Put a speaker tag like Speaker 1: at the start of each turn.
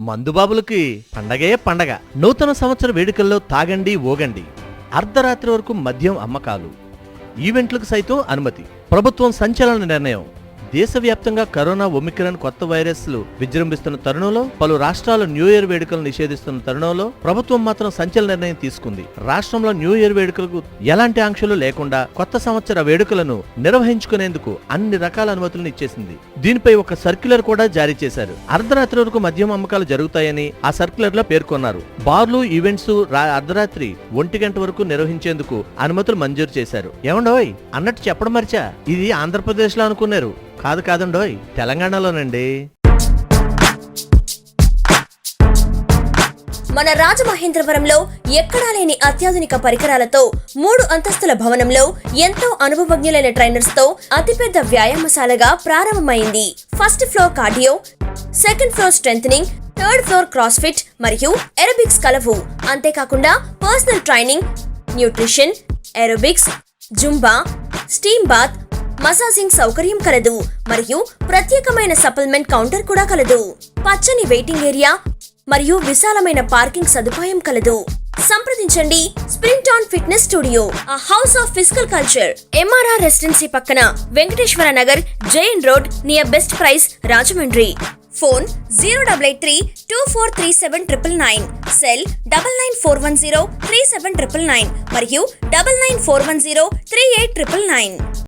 Speaker 1: మందుబాబులకి పండగే పండగ. నూతన సంవత్సర వేడుకల్లో తాగండి ఓగండి. అర్ధరాత్రి వరకు మద్యం అమ్మకాలు. ఈవెంట్లకు సైతం అనుమతి. ప్రభుత్వం సంచలన నిర్ణయం. దేశవ్యాప్తంగా కరోనా ఒమిక్రాన్ కొత్త వైరస్లు విజృంభిస్తున్న తరుణంలో పలు రాష్ట్రాలు న్యూ ఇయర్ వేడుకలు నిషేధిస్తున్న తరుణంలో ప్రభుత్వం మాత్రం సంచలన నిర్ణయం తీసుకుంది. రాష్ట్రంలో న్యూ ఇయర్ వేడుకలకు ఎలాంటి ఆంక్షలు లేకుండా కొత్త సంవత్సర వేడుకలను నిర్వహించుకునేందుకు అన్ని రకాల అనుమతులను ఇచ్చేసింది. దీనిపై ఒక సర్క్యులర్ కూడా జారీ చేశారు. అర్ధరాత్రి వరకు మద్యం అమ్మకాలు జరుగుతాయని ఆ సర్క్యులర్లో పేర్కొన్నారు. బార్లు ఈవెంట్స్ అర్ధరాత్రి ఒంటి గంట వరకు నిర్వహించేందుకు అనుమతులు మంజూరు చేశారు. ఏమండోయ్ అన్నట్టు చెప్పడం మర్చా? ఇది ఆంధ్రప్రదేశ్లో అనుకున్నారు. కాదు కాదండోయ్ తెలంగాణలోనండి.
Speaker 2: మన రాజమహేంద్రవరంలో ఎక్కడా లేని అత్యాధునిక పరికరాలతో మూడు అంతస్తుల భవనంలో ఎంతో అనుభవజ్ఞులైన ట్రైనర్స్తో అతిపెద్ద వ్యాయామశాలగా ప్రారంభమైంది. First floor cardio second floor strengthening third floor cross fit మరియు ఎరోబిక్స్ కలవు. అంతేకాకుండా personal training nutrition aerobics Zumba steam bath massaging సౌకర్యం కలదు మరియు ప్రత్యేకమైన సప్లిమెంట్ కౌంటర్ కూడా కలదు. పచ్చని వెయిటింగ్ ఏరియా మరియు విశాలమైన పార్కింగ్ సదుపాయం కలదు. సంప్రదించండి స్ప్రింట్ ఆన్ ఫిట్నెస్ స్టూడియో ఆ house of physical culture MRR residency పక్కన Venkateswara Nagar Jain road near best price Rajahmundry. Phone zero double eight three two four three seven triple nine cell double nine four one zero three seven triple nine మరియు double nine four one zero three eight triple nine.